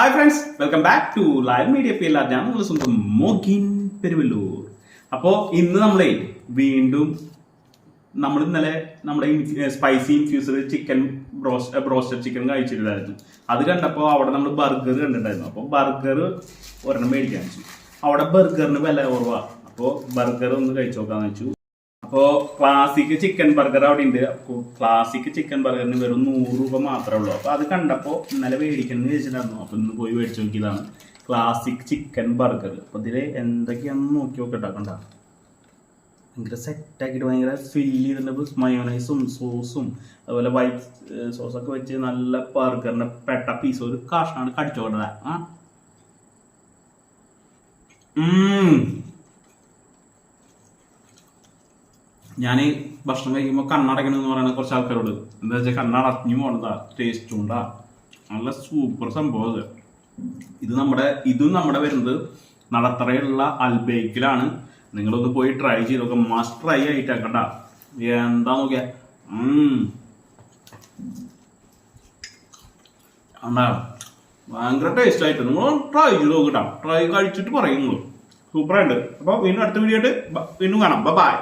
Hi friends welcome back to live media P ഞാൻ നിങ്ങളുടെ സ്വന്തം മോഗിൻ പെരുവല്ലൂർ. അപ്പോൾ ഇന്ന് നമ്മളെ വീണ്ടും നമ്മൾ ഇന്നലെ നമ്മുടെ spicy infused chicken broast broasted chicken കഴിച്ചിട്ടുണ്ടായിരുന്നു. അത് കണ്ടപ്പോൾ അവിടെ നമ്മൾ ബർഗർ കണ്ടിട്ടുണ്ടായിരുന്നു. അപ്പോൾ ബർഗർ ഒരെണ്ണം മേടിക്കാൻ വെച്ചു. അവിടെ ബർഗറിന് വില കുറവാണ് അപ്പോൾ ബർഗർ ഒന്ന് കഴിച്ചു നോക്കാന്ന് വെച്ചു. അപ്പോൾ ക്ലാസിക് ചിക്കൻ ബർഗർ അവിടെ ഉണ്ട് ക്ലാസിക് ചിക്കൻ ബർഗറിന് വെറും നൂറ് രൂപ മാത്രമേ ഉള്ളൂ. അപ്പൊ അത് കണ്ടപ്പോ ഇന്നലെ മേടിക്കണം എന്ന് ചോദിച്ചിട്ടുണ്ടായിരുന്നു അപ്പൊ ഇന്ന് പോയി മേടിച്ചു നോക്കിയതാണ്. ക്ലാസിക് ചിക്കൻ ബർഗർ അപ്പൊ ഇതിൽ എന്തൊക്കെയാണെന്ന് നോക്കി നോക്കട്ടെ കണ്ട. ഭയങ്കര സെറ്റാക്കിയിട്ട് ഭയങ്കര ഫില്ല് ചെയ്തിട്ടുണ്ട്. മയോണൈസും സോസും അതുപോലെ വൈറ്റ് സോസൊക്കെ വെച്ച് നല്ല ബർഗറിന്റെ പെട്ട പീസ് ഒരു കഷ്ണാണ് കടിച്ചോണ്ടത് ആ. ഞാൻ ഭക്ഷണം കഴിക്കുമ്പോൾ കണ്ണടക്കണമെന്ന് പറയുന്ന കുറച്ച് ആൾക്കാരോട്. എന്താ വെച്ചാൽ കണ്ണടഞ്ഞു പോണതാ ടേസ്റ്റ് ഉണ്ടാ. നല്ല സൂപ്പർ സംഭവം അത്. ഇത് നമ്മുടെ ഇതും നമ്മുടെ വരുന്നത് നടത്തറയുള്ള അൽബേക്കിലാണ്. നിങ്ങളൊന്ന് പോയി ട്രൈ ചെയ്ത് നോക്കാം മസ്റ്റ് ട്രൈ ആയിട്ട് കണ്ട എന്താ നോക്കിയാ. ഭയങ്കര ടേസ്റ്റ് ആയിട്ട്. നിങ്ങൾ ട്രൈ ചെയ്ത് നോക്കിട്ടാ. ട്രൈ കഴിച്ചിട്ട് പറയുന്നു സൂപ്പറായിട്ട് അപ്പോൾ വീണ്ടും അടുത്ത വീഡിയോ ആയിട്ട് വീണ്ടും കാണാം. ബൈ